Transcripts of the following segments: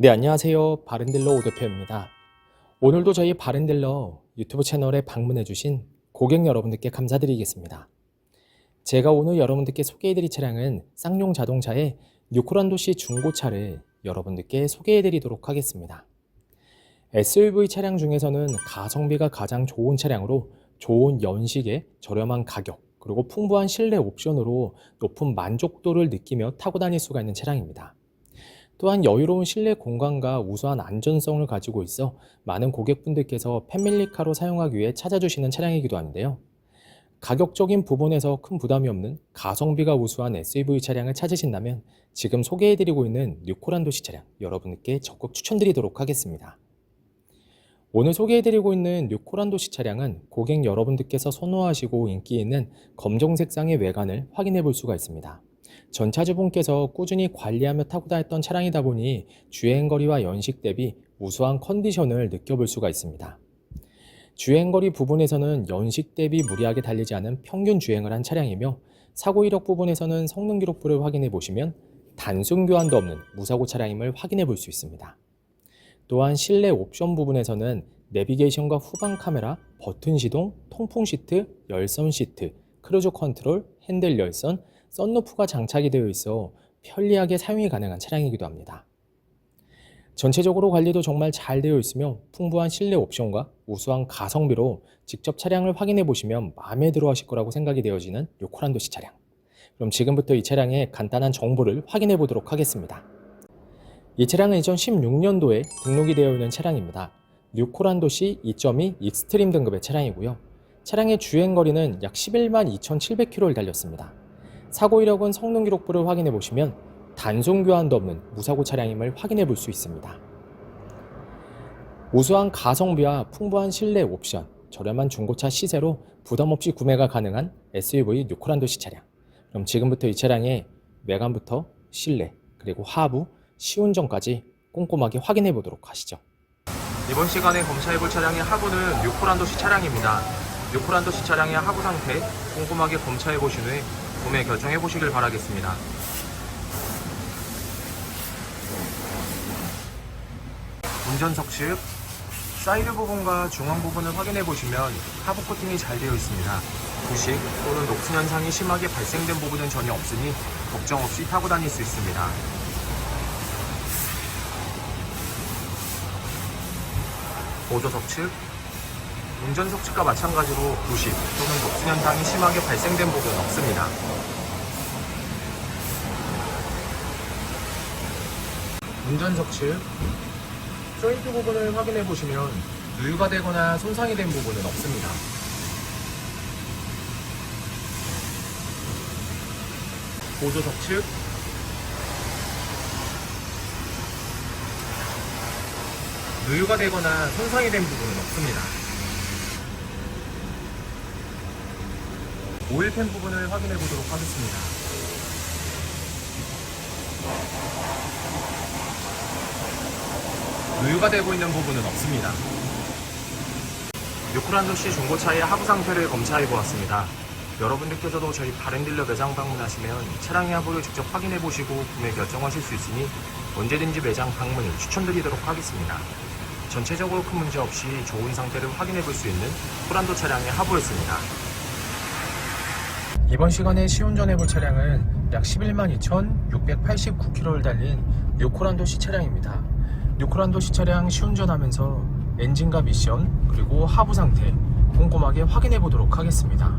네, 안녕하세요. 바른딜러 오 대표입니다. 오늘도 저희 바른딜러 유튜브 채널에 방문해 주신 고객 여러분들께 감사드리겠습니다. 제가 오늘 여러분들께 소개해 드릴 차량은 쌍용 자동차의 뉴코란도시 중고차를 여러분들께 소개해 드리도록 하겠습니다. SUV 차량 중에서는 가성비가 가장 좋은 차량으로 좋은 연식에 저렴한 가격, 그리고 풍부한 실내 옵션으로 높은 만족도를 느끼며 타고 다닐 수가 있는 차량입니다. 또한 여유로운 실내 공간과 우수한 안전성을 가지고 있어 많은 고객분들께서 패밀리카로 사용하기 위해 찾아주시는 차량이기도 한데요. 가격적인 부분에서 큰 부담이 없는 가성비가 우수한 SUV 차량을 찾으신다면 지금 소개해드리고 있는 뉴코란 도시 차량 여러분께 적극 추천드리도록 하겠습니다. 오늘 소개해드리고 있는 뉴코란 도시 차량은 고객 여러분들께서 선호하시고 인기 있는 검정 색상의 외관을 확인해 볼 수가 있습니다. 전 차주분께서 꾸준히 관리하며 타고 다녔던 차량이다 보니 주행거리와 연식 대비 우수한 컨디션을 느껴볼 수가 있습니다. 주행거리 부분에서는 연식 대비 무리하게 달리지 않은 평균 주행을 한 차량이며 사고 이력 부분에서는 성능 기록부를 확인해 보시면 단순 교환도 없는 무사고 차량임을 확인해 볼 수 있습니다. 또한 실내 옵션 부분에서는 내비게이션과 후방 카메라, 버튼 시동, 통풍 시트, 열선 시트, 크루즈 컨트롤, 핸들 열선, 썬루프가 장착이 되어 있어 편리하게 사용이 가능한 차량이기도 합니다. 전체적으로 관리도 정말 잘 되어 있으며 풍부한 실내 옵션과 우수한 가성비로 직접 차량을 확인해 보시면 마음에 들어 하실 거라고 생각이 되어지는 요코란도시 차량. 그럼 지금부터 이 차량의 간단한 정보를 확인해 보도록 하겠습니다. 이 차량은 2016년도에 등록이 되어 있는 차량입니다. 뉴코란도시 2.2 익스트림 등급의 차량이고요. 차량의 주행거리는 약 11만 2,700km를 달렸습니다. 사고 이력은 성능 기록부를 확인해 보시면 단순 교환도 없는 무사고 차량임을 확인해 볼 수 있습니다. 우수한 가성비와 풍부한 실내 옵션, 저렴한 중고차 시세로 부담 없이 구매가 가능한 SUV 뉴코란도시 차량. 그럼 지금부터 이 차량의 외관부터 실내, 그리고 하부, 시운전까지 꼼꼼하게 확인해 보도록 하시죠. 이번 시간에 검사해 볼 차량의 하부는 뉴코란도시 차량입니다. 뉴코란도시 차량의 하부 상태 꼼꼼하게 검사해 보신 후에 구매 결정해 보시길 바라겠습니다. 운전석 측 사이드 부분과 중앙 부분을 확인해 보시면 하부 코팅이 잘 되어 있습니다. 부식 또는 녹슨 현상이 심하게 발생된 부분은 전혀 없으니 걱정 없이 타고 다닐 수 있습니다. 보조석 측 운전석 측과 마찬가지로 부식 또는 녹슨 현상이 심하게 발생된 부분은 없습니다. 운전석 측 조인트 부분을 확인해 보시면 누유가 되거나 손상이 된 부분은 없습니다. 보조석 측 누유가 되거나 손상이 된 부분은 없습니다. 오일팬 부분을 확인해 보도록 하겠습니다. 누유가 되고 있는 부분은 없습니다. 요코란도시 중고차의 하부 상태를 검사해 보았습니다. 여러분들께서도 저희 바렌딜러 매장 방문하시면 차량의 하부를 직접 확인해 보시고 구매 결정하실 수 있으니 언제든지 매장 방문을 추천드리도록 하겠습니다. 전체적으로 큰 문제 없이 좋은 상태를 확인해 볼 수 있는 코란도 차량의 하부였습니다. 이번 시간에 시운전 해 볼 차량은 약 11만 2,689km를 달린 뉴코란도시 차량입니다. 뉴코란도시 차량 시운전하면서 엔진과 미션 그리고 하부 상태 꼼꼼하게 확인해 보도록 하겠습니다.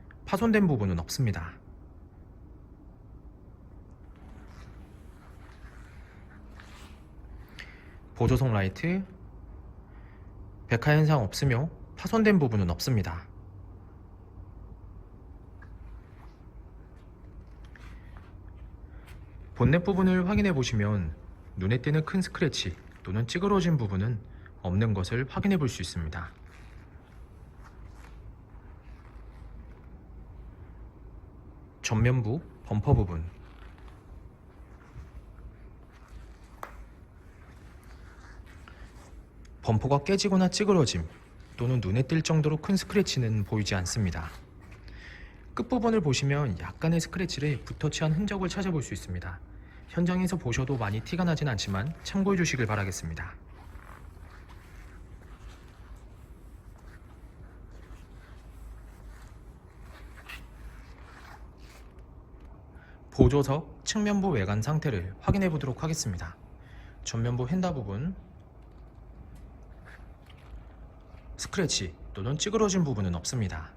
파손된 부분은 없습니다. 보조석 라이트 백화 현상 없으며 파손된 부분은 없습니다. 본넷 부분을 확인해 보시면 눈에 띄는 큰 스크래치 또는 찌그러진 부분은 없는 것을 확인해 볼 수 있습니다. 전면부 범퍼 부분 범퍼가 깨지거나 찌그러짐 또는 눈에 띌 정도로 큰 스크래치는 보이지 않습니다. 끝부분을 보시면 약간의 스크래치를 붓터치한 흔적을 찾아볼 수 있습니다. 현장에서 보셔도 많이 티가 나진 않지만 참고해 주시길 바라겠습니다. 보조석 측면부 외관 상태를 확인해 보도록 하겠습니다. 전면부 휀다 부분 스크래치 또는 찌그러진 부분은 없습니다.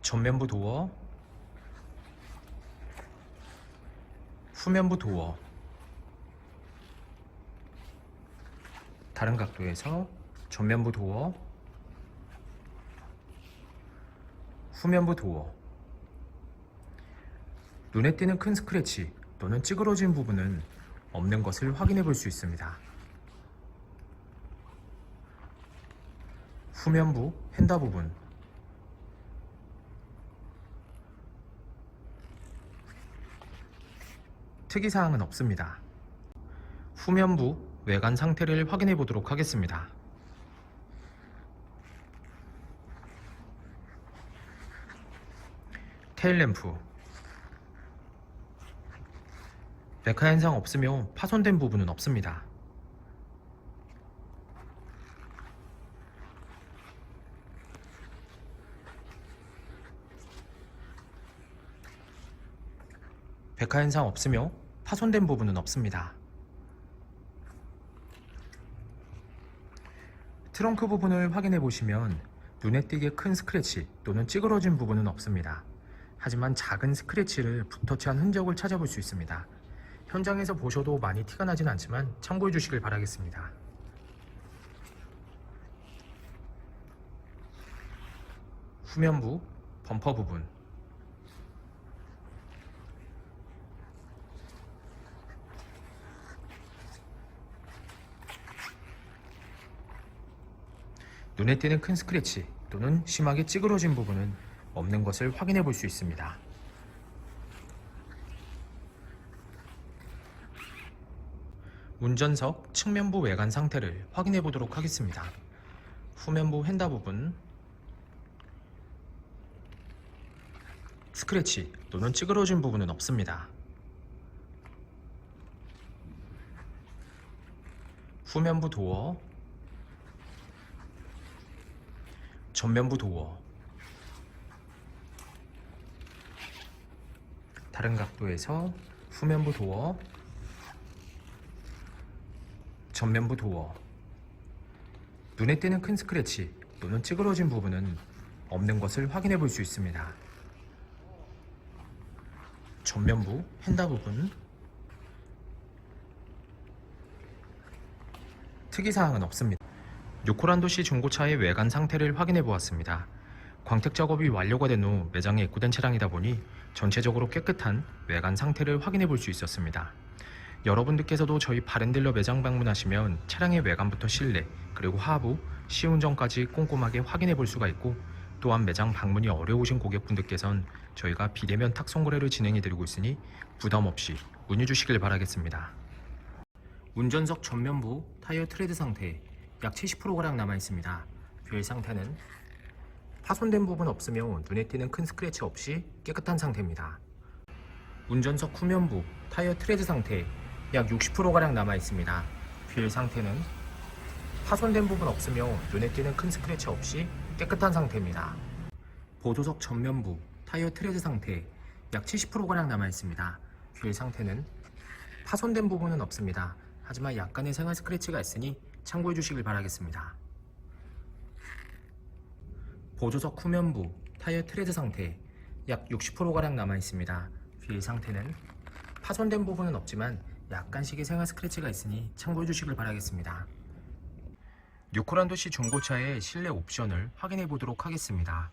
전면부 도어 후면부 도어 다른 각도에서 전면부 도어 후면부 도어 눈에 띄는 큰 스크래치 또는 찌그러진 부분은 없는 것을 확인해 볼 수 있습니다. 후면부 휀다 부분 특이사항은 없습니다. 후면부 외관 상태를 확인해 보도록 하겠습니다. 테일램프 백화 현상 없으며 파손된 부분은 없습니다. 백화 현상 없으며 파손된 부분은 없습니다. 트렁크 부분을 확인해 보시면 눈에 띄게 큰 스크래치 또는 찌그러진 부분은 없습니다. 하지만 작은 스크래치를 붓터치한 흔적을 찾아볼 수 있습니다. 현장에서 보셔도 많이 티가 나진 않지만 참고해 주시길 바라겠습니다. 후면부 범퍼 부분 눈에 띄는 큰 스크래치 또는 심하게 찌그러진 부분은 없는 것을 확인해 볼 수 있습니다. 운전석 측면부 외관 상태를 확인해 보도록 하겠습니다. 후면부 휀다 부분 스크래치 또는 찌그러진 부분은 없습니다. 후면부 도어 전면부 도어 다른 각도에서 후면부 도어 전면부 도어 눈에 띄는 큰 스크래치 또는 찌그러진 부분은 없는 것을 확인해 볼 수 있습니다. 전면부 휀다 부분 특이사항은 없습니다. 뉴코란도시 중고차의 외관 상태를 확인해 보았습니다. 광택 작업이 완료가 된 후 매장에 입고된 차량이다 보니 전체적으로 깨끗한 외관 상태를 확인해 볼 수 있었습니다. 여러분들께서도 저희 바렌딜러 매장 방문하시면 차량의 외관부터 실내 그리고 하부, 시운전까지 꼼꼼하게 확인해 볼 수가 있고 또한 매장 방문이 어려우신 고객분들께선 저희가 비대면 탁송 거래를 진행해 드리고 있으니 부담 없이 문의 주시길 바라겠습니다. 운전석 전면부 타이어 트레드 상태 약 70%가량 남아 있습니다. 휠 상태는 파손된 부분 없으며 눈에 띄는 큰 스크래치 없이 깨끗한 상태입니다. 운전석 후면부 타이어 트레드 상태 약 60%가량 남아 있습니다. 휠 상태는 파손된 부분 없으며 눈에 띄는 큰 스크래치 없이 깨끗한 상태입니다. 보조석 전면부 타이어 트레드 상태 약 70%가량 남아 있습니다. 휠 상태는 파손된 부분은 없습니다. 하지만 약간의 생활 스크래치가 있으니 참고해 주시길 바라겠습니다. 보조석 후면부 타이어 트레드 상태 약 60%가량 남아 있습니다. 휠 상태는 파손된 부분은 없지만 약간씩의 생활 스크래치가 있으니 참고해 주시길 바라겠습니다. 뉴코란도시 중고차의 실내 옵션을 확인해 보도록 하겠습니다.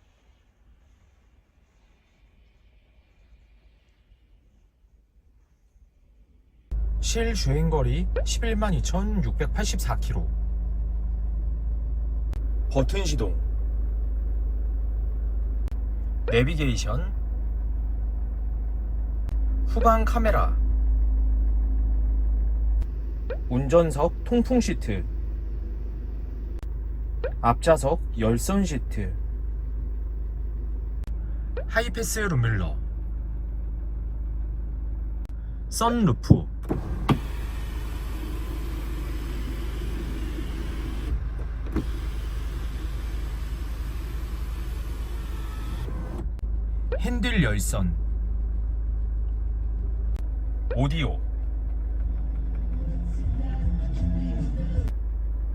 실 주행거리 11만 2,684km 버튼 시동 내비게이션 후방 카메라 운전석 통풍 시트 앞좌석 열선 시트 하이패스 룸밀러 선루프 핸들 열선. 오디오.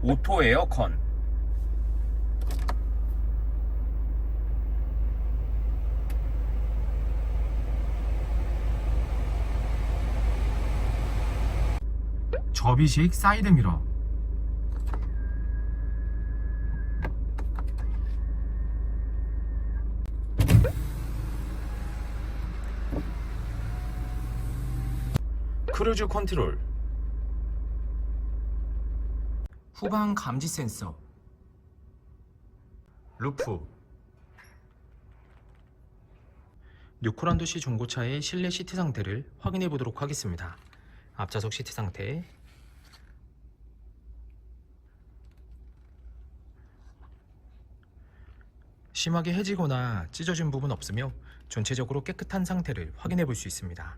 오토 에어컨. 접이식 사이드 미러 크루즈 컨트롤 후방 감지 센서 루프 뉴코란도시 중고차의 실내 시트 상태를 확인해 보도록 하겠습니다. 앞좌석 시트 상태 심하게 해지거나 찢어진 부분 없으며 전체적으로 깨끗한 상태를 확인해 볼 수 있습니다.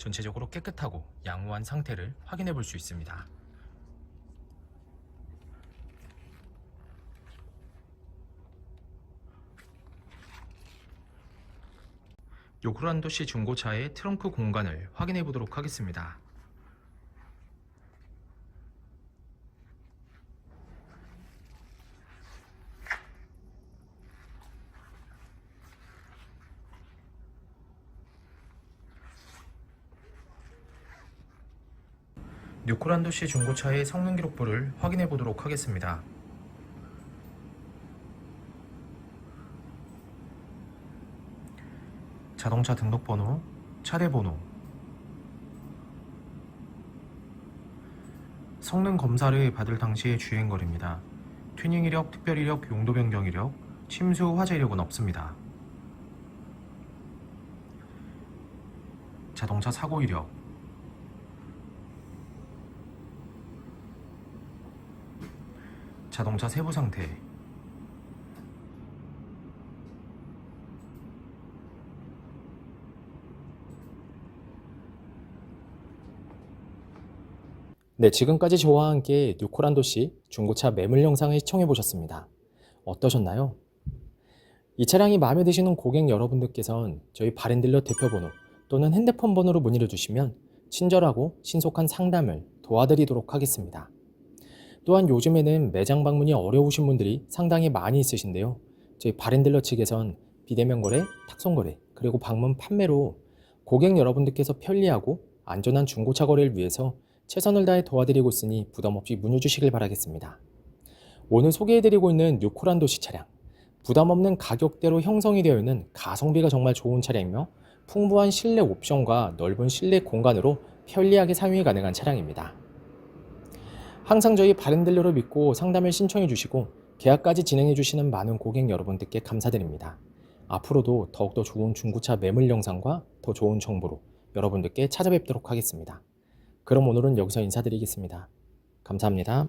전체적으로 깨끗하고 양호한 상태를 확인해 볼 수 있습니다. 요그란도시 중고차의 트렁크 공간을 확인해 보도록 하겠습니다. 뉴코란도시 중고차의 성능 기록부를 확인해 보도록 하겠습니다. 자동차 등록번호, 차례번호, 성능 검사를 받을 당시의 주행거리입니다. 튜닝 이력, 특별 이력, 용도 변경 이력, 침수 화재 이력은 없습니다. 자동차 사고 이력, 자동차 세부 상태 네, 지금까지 저와 함께 뉴코란 도시 중고차 매물 영상을 시청해 보셨습니다. 어떠셨나요? 이 차량이 마음에 드시는 고객 여러분들께선 저희 바렌딜러 대표번호 또는 핸드폰 번호로 문의를 주시면 친절하고 신속한 상담을 도와드리도록 하겠습니다. 또한 요즘에는 매장 방문이 어려우신 분들이 상당히 많이 있으신데요. 저희 바렌딜러 측에선 비대면 거래, 탁송 거래, 그리고 방문 판매로 고객 여러분들께서 편리하고 안전한 중고차 거래를 위해서 최선을 다해 도와드리고 있으니 부담 없이 문의 주시길 바라겠습니다. 오늘 소개해드리고 있는 뉴코란도 시 차량, 부담 없는 가격대로 형성이 되어 있는 가성비가 정말 좋은 차량이며 풍부한 실내 옵션과 넓은 실내 공간으로 편리하게 사용이 가능한 차량입니다. 항상 저희 바렌딜러를 믿고 상담을 신청해 주시고 계약까지 진행해 주시는 많은 고객 여러분들께 감사드립니다. 앞으로도 더욱더 좋은 중고차 매물 영상과 더 좋은 정보로 여러분들께 찾아뵙도록 하겠습니다. 그럼 오늘은 여기서 인사드리겠습니다. 감사합니다.